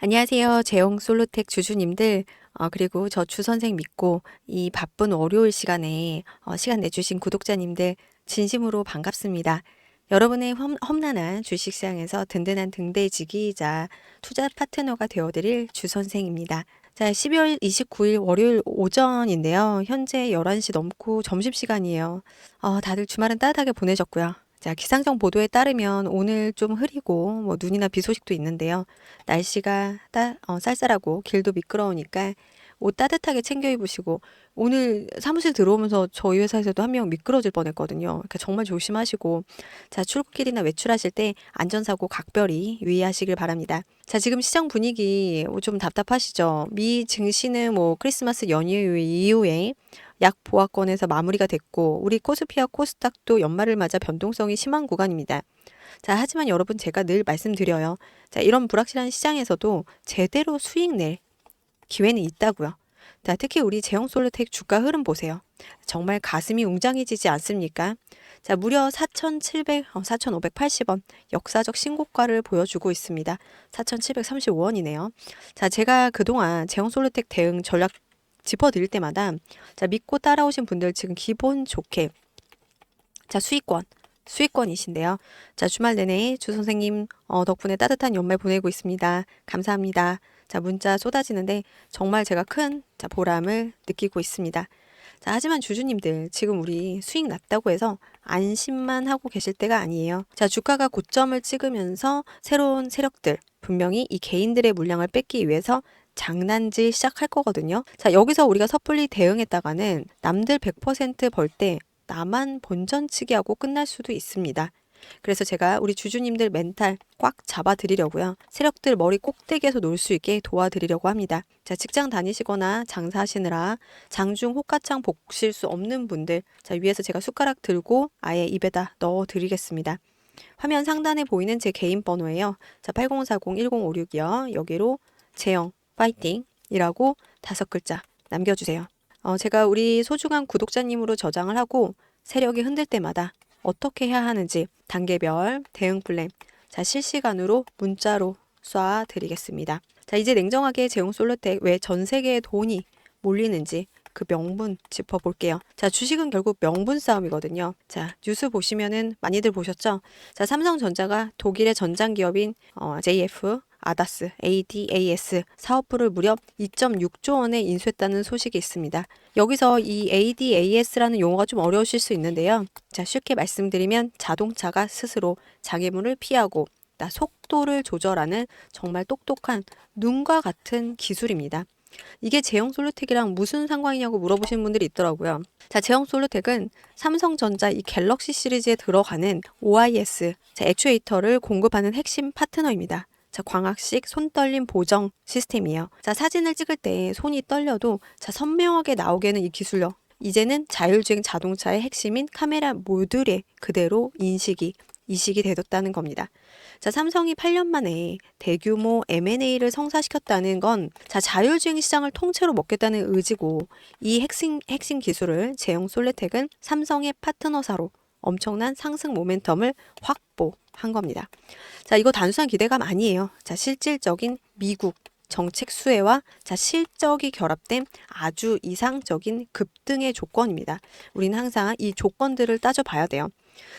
안녕하세요. 재용 솔로텍 주주님들, 어, 그리고 저 주 선생 믿고 이 바쁜 월요일 시간에 어, 시간 내주신 구독자님들 진심으로 반갑습니다. 여러분의 험, 험난한 주식시장에서 든든한 등대지기이자 투자 파트너가 되어드릴 주 선생입니다. 자, 12월 29일 월요일 오전인데요. 현재 11시 넘고 점심시간이에요. 어, 다들 주말은 따뜻하게 보내셨고요. 자, 기상청 보도에 따르면 오늘 좀 흐리고 뭐 눈이나 비 소식도 있는데요. 날씨가 따, 어, 쌀쌀하고 길도 미끄러우니까 옷 따뜻하게 챙겨 입으시고 오늘 사무실 들어오면서 저희 회사에서도 한 명 미끄러질 뻔했거든요. 그러니까 정말 조심하시고 자, 출국길이나 외출하실 때 안전사고 각별히 유의하시길 바랍니다. 자, 지금 시장 분위기 좀 답답하시죠? 미 증시는 뭐 크리스마스 연휴 이후에 약 보합권에서 마무리가 됐고 우리 코스피와 코스닥도 연말을 맞아 변동성이 심한 구간입니다. 자, 하지만 여러분 제가 늘 말씀드려요. 자, 이런 불확실한 시장에서도 제대로 수익 낼 기회는 있다고요. 자, 특히 우리 제형솔루텍 주가 흐름 보세요. 정말 가슴이 웅장해지지 않습니까? 자, 무려 4,700, 어, 4,580원 역사적 신고가를 보여주고 있습니다. 4,735원이네요. 자, 제가 그동안 제형솔루텍 대응 전략 짚어드릴 때마다 자 믿고 따라오신 분들 지금 기본 좋게 자 수익권 수익권이신데요. 자 주말 내내 주 선생님 어, 덕분에 따뜻한 연말 보내고 있습니다. 감사합니다. 자 문자 쏟아지는데 정말 제가 큰 자, 보람을 느끼고 있습니다. 자, 하지만 주주님들, 지금 우리 수익 났다고 해서 안심만 하고 계실 때가 아니에요. 자, 주가가 고점을 찍으면서 새로운 세력들, 분명히 이 개인들의 물량을 뺏기 위해서 장난질 시작할 거거든요. 자, 여기서 우리가 섣불리 대응했다가는 남들 100%벌 때 나만 본전치기 하고 끝날 수도 있습니다. 그래서 제가 우리 주주님들 멘탈 꽉 잡아 드리려고요. 세력들 머리 꼭대기에서 놀 수 있게 도와드리려고 합니다. 자, 직장 다니시거나 장사하시느라 장중 호가창 복실 수 없는 분들, 자, 위에서 제가 숟가락 들고 아예 입에다 넣어 드리겠습니다. 화면 상단에 보이는 제 개인 번호예요. 자, 8040-1056이요. 여기로 제영 파이팅 이라고 다섯 글자 남겨주세요. 어, 제가 우리 소중한 구독자님으로 저장을 하고 세력이 흔들 때마다 어떻게 해야 하는지 단계별 대응 플랜 자 실시간으로 문자로 쏴 드리겠습니다. 자 이제 냉정하게 제용 솔로텍 왜 전 세계에 돈이 몰리는지 그 명분 짚어볼게요. 자, 주식은 결국 명분 싸움이거든요. 자, 뉴스 보시면은 많이들 보셨죠? 자, 삼성전자가 독일의 전장 기업인 어, JF 아다스, ADAS 사업부를 무려 2.6조 원에 인수했다는 소식이 있습니다. 여기서 이 ADAS라는 용어가 좀 어려우실 수 있는데요. 자, 쉽게 말씀드리면 자동차가 스스로 장애물을 피하고 나 속도를 조절하는 정말 똑똑한 눈과 같은 기술입니다. 이게 제형 솔루텍이랑 무슨 상관이냐고 물어보시는 분들이 있더라고요. 자, 제형 솔루텍은 삼성전자 이 갤럭시 시리즈에 들어가는 OIS, 자, 액추에이터를 공급하는 핵심 파트너입니다. 자, 광학식 손떨림 보정 시스템이에요. 자, 사진을 찍을 때 손이 떨려도 자, 선명하게 나오게는 이 기술력. 이제는 자율주행 자동차의 핵심인 카메라 모듈에 그대로 인식이 이식이 되었다는 겁니다. 자, 삼성이 8년 만에 대규모 M&A를 성사시켰다는 건 자, 자율주행 시장을 통째로 먹겠다는 의지고 이 핵심 핵심 기술을 제형 솔레텍은 삼성의 파트너사로 엄청난 상승 모멘텀을 확보한 겁니다. 자, 이거 단순한 기대감 아니에요. 자, 실질적인 미국 정책 수혜와 자, 실적이 결합된 아주 이상적인 급등의 조건입니다. 우리는 항상 이 조건들을 따져봐야 돼요.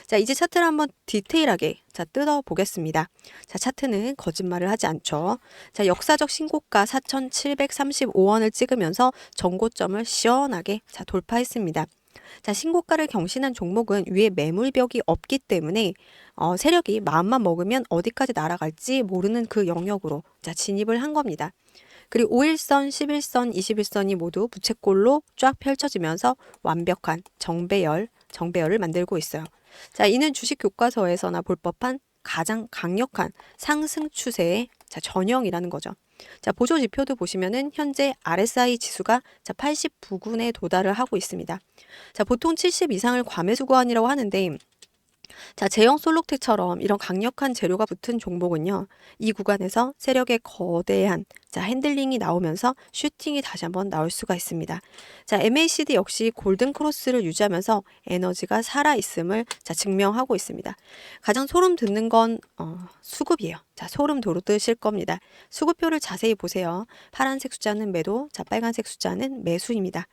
자, 이제 차트를 한번 디테일하게 자, 뜯어 보겠습니다. 자, 차트는 거짓말을 하지 않죠. 자, 역사적 신고가 4,735원을 찍으면서 전고점을 시원하게 자, 돌파했습니다. 자, 신고가를 경신한 종목은 위에 매물벽이 없기 때문에 어, 세력이 마음만 먹으면 어디까지 날아갈지 모르는 그 영역으로 자, 진입을 한 겁니다. 그리고 5일선, 11선, 21선이 모두 부채꼴로 쫙 펼쳐지면서 완벽한 정배열, 정배열을 만들고 있어요. 자, 이는 주식 교과서에서나 볼 법한 가장 강력한 상승 추세의 자, 전형이라는 거죠. 자, 보조 지표도 보시면은 현재 RSI 지수가 자, 89군에 도달을 하고 있습니다. 자, 보통 70 이상을 과매수 구간이라고 하는데 자, 제형 솔록텍처럼 이런 강력한 재료가 붙은 종목은요. 이 구간에서 세력의 거대한 자, 핸들링이 나오면서 슈팅이 다시 한번 나올 수가 있습니다. 자, MACD 역시 골든 크로스를 유지하면서 에너지가 살아 있음을 자, 증명하고 있습니다. 가장 소름 돋는 건 어, 수급이에요. 자, 소름 돋으실 겁니다. 수급표를 자세히 보세요. 파란색 숫자는 매도, 자, 빨간색 숫자는 매수입니다.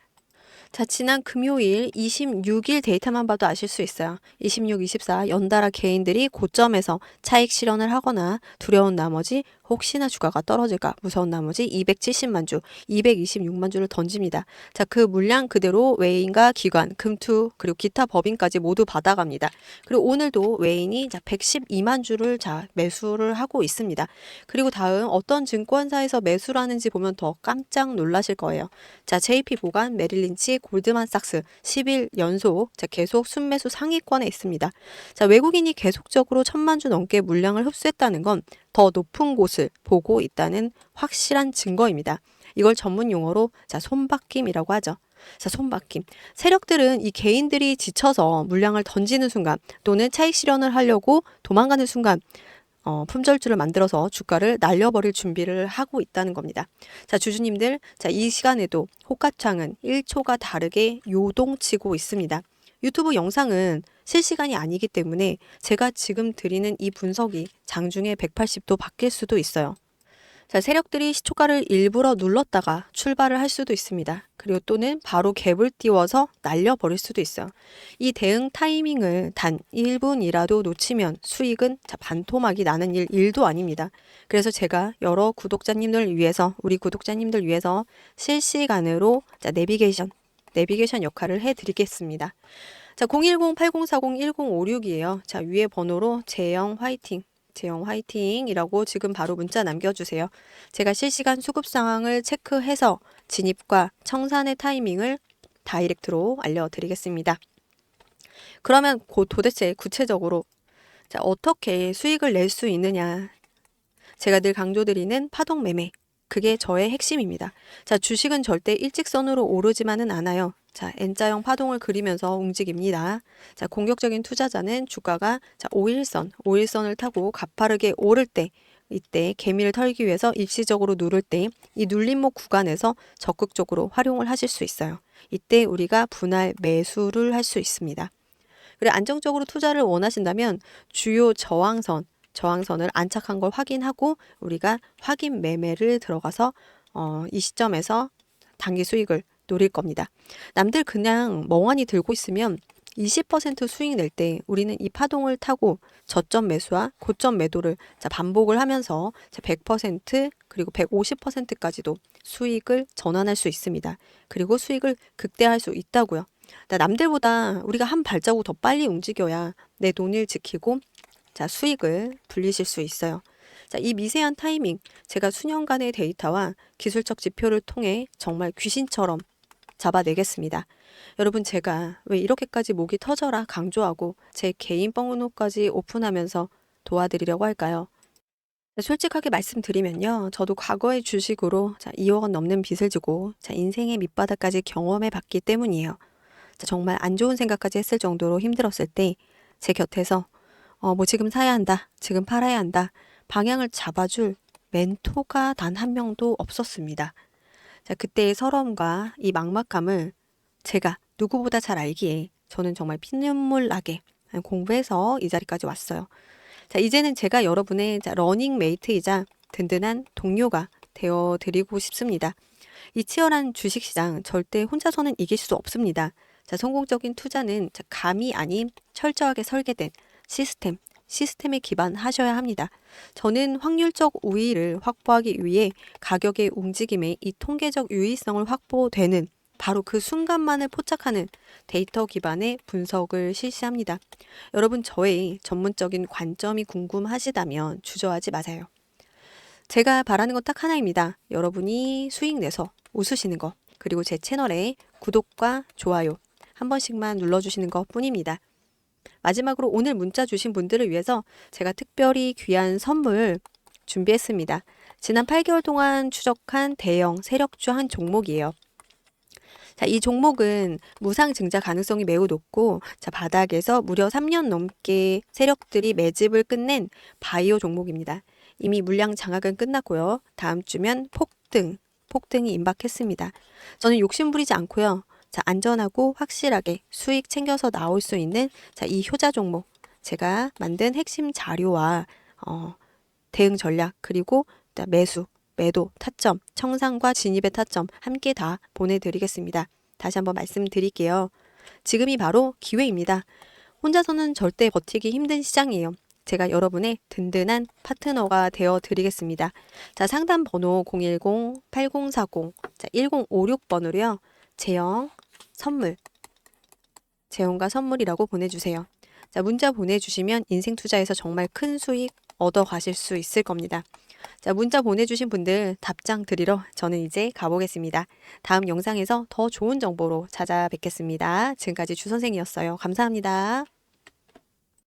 자, 지난 금요일 26일 데이터만 봐도 아실 수 있어요. 26, 24 연달아 개인들이 고점에서 차익 실현을 하거나 두려운 나머지 혹시나 주가가 떨어질까 무서운 나머지 270만 주, 226만 주를 던집니다. 자, 그 물량 그대로 외인과 기관, 금투, 그리고 기타 법인까지 모두 받아갑니다. 그리고 오늘도 외인이 자, 112만 주를 자, 매수를 하고 있습니다. 그리고 다음 어떤 증권사에서 매수를 하는지 보면 더 깜짝 놀라실 거예요. 자, JP 보관, 메릴린치, 골드만삭스 10일 연속 자, 계속 순매수 상위권에 있습니다. 자, 외국인이 계속적으로 천만 주 넘게 물량을 흡수했다는 건 더 높은 곳을 보고 있다는 확실한 증거입니다. 이걸 전문 용어로 자, 손바뀜이라고 하죠. 자, 손바뀜. 세력들은 이 개인들이 지쳐서 물량을 던지는 순간 또는 차익 실현을 하려고 도망가는 순간 어, 품절주를 만들어서 주가를 날려버릴 준비를 하고 있다는 겁니다. 자, 주주님들, 자, 이 시간에도 호가창은 1초가 다르게 요동치고 있습니다. 유튜브 영상은 실시간이 아니기 때문에 제가 지금 드리는 이 분석이 장중에 180도 바뀔 수도 있어요. 자, 세력들이 시초가를 일부러 눌렀다가 출발을 할 수도 있습니다. 그리고 또는 바로 갭을 띄워서 날려버릴 수도 있어요. 이 대응 타이밍을 단 1분이라도 놓치면 수익은 자, 반토막이 나는 일 1도 아닙니다. 그래서 제가 여러 구독자님들 위해서, 우리 구독자님들 위해서 실시간으로 자, 내비게이션, 내비게이션 역할을 해드리겠습니다. 자, 010-8040-1056이에요. 자, 위에 번호로 재영 화이팅. 재영 화이팅이라고 지금 바로 문자 남겨주세요. 제가 실시간 수급 상황을 체크해서 진입과 청산의 타이밍을 다이렉트로 알려드리겠습니다. 그러면 곧 도대체 구체적으로 자, 어떻게 수익을 낼 수 있느냐. 제가 늘 강조드리는 파동 매매. 그게 저의 핵심입니다. 자, 주식은 절대 일직선으로 오르지만은 않아요. 자, N자형 파동을 그리면서 움직입니다. 자, 공격적인 투자자는 주가가 자, 5일선, 5일선을 타고 가파르게 오를 때 이때 개미를 털기 위해서 입시적으로 누를 때 이 눌림목 구간에서 적극적으로 활용을 하실 수 있어요. 이때 우리가 분할 매수를 할 수 있습니다. 그리고 안정적으로 투자를 원하신다면 주요 저항선, 저항선을 안착한 걸 확인하고 우리가 확인 매매를 들어가서 어, 이 시점에서 단기 수익을 노릴 겁니다. 남들 그냥 멍하니 들고 있으면 20% 수익 낼 때 우리는 이 파동을 타고 저점 매수와 고점 매도를 자, 반복을 하면서 자, 100% 그리고 150%까지도 수익을 전환할 수 있습니다. 그리고 수익을 극대화할 수 있다고요. 남들보다 우리가 한 발자국 더 빨리 움직여야 내 돈을 지키고 자, 수익을 불리실 수 있어요. 자, 이 미세한 타이밍, 제가 수년간의 데이터와 기술적 지표를 통해 정말 귀신처럼 잡아내겠습니다. 여러분, 제가 왜 이렇게까지 목이 터져라 강조하고 제 개인 번호까지 오픈하면서 도와드리려고 할까요? 솔직하게 말씀드리면요. 저도 과거의 주식으로 자, 2억 원 넘는 빚을 지고 자, 인생의 밑바닥까지 경험해 봤기 때문이에요. 자, 정말 안 좋은 생각까지 했을 정도로 힘들었을 때 제 곁에서 어, 뭐 지금 사야 한다. 지금 팔아야 한다. 방향을 잡아줄 멘토가 단 한 명도 없었습니다. 자, 그때의 서러움과 이 막막함을 제가 누구보다 잘 알기에 저는 정말 피눈물 나게 공부해서 이 자리까지 왔어요. 자, 이제는 제가 여러분의 자, 러닝 메이트이자 든든한 동료가 되어 드리고 싶습니다. 이 치열한 주식시장 절대 혼자서는 이길 수 없습니다. 자, 성공적인 투자는 자, 감이 아닌 철저하게 설계된 시스템, 시스템에 기반하셔야 합니다. 저는 확률적 우위를 확보하기 위해 가격의 움직임의 이 통계적 유의성을 확보되는 바로 그 순간만을 포착하는 데이터 기반의 분석을 실시합니다. 여러분, 저의 전문적인 관점이 궁금하시다면 주저하지 마세요. 제가 바라는 건 딱 하나입니다. 여러분이 수익 내서 웃으시는 거, 그리고 제 채널에 구독과 좋아요 한 번씩만 눌러주시는 것 뿐입니다. 마지막으로 오늘 문자 주신 분들을 위해서 제가 특별히 귀한 선물 준비했습니다. 지난 8개월 동안 추적한 대형 세력주 한 종목이에요. 자, 이 종목은 무상 증자 가능성이 매우 높고 자, 바닥에서 무려 3년 넘게 세력들이 매집을 끝낸 바이오 종목입니다. 이미 물량 장악은 끝났고요. 다음 주면 폭등, 폭등이 임박했습니다. 저는 욕심 부리지 않고요. 자, 안전하고 확실하게 수익 챙겨서 나올 수 있는 자, 이 효자 종목 제가 만든 핵심 자료와 어, 대응 전략 그리고 매수, 매도, 타점, 청산과 진입의 타점 함께 다 보내드리겠습니다. 다시 한번 말씀드릴게요. 지금이 바로 기회입니다. 혼자서는 절대 버티기 힘든 시장이에요. 제가 여러분의 든든한 파트너가 되어 드리겠습니다. 자, 상담 번호 010-8040, 자, 1056번으로요. 재영, 선물, 재원과 선물이라고 보내주세요. 자, 문자 보내주시면 인생 투자에서 정말 큰 수익 얻어 가실 수 있을 겁니다. 자, 문자 보내주신 분들 답장 드리러 저는 이제 가보겠습니다. 다음 영상에서 더 좋은 정보로 찾아뵙겠습니다. 지금까지 주 선생이었어요. 감사합니다.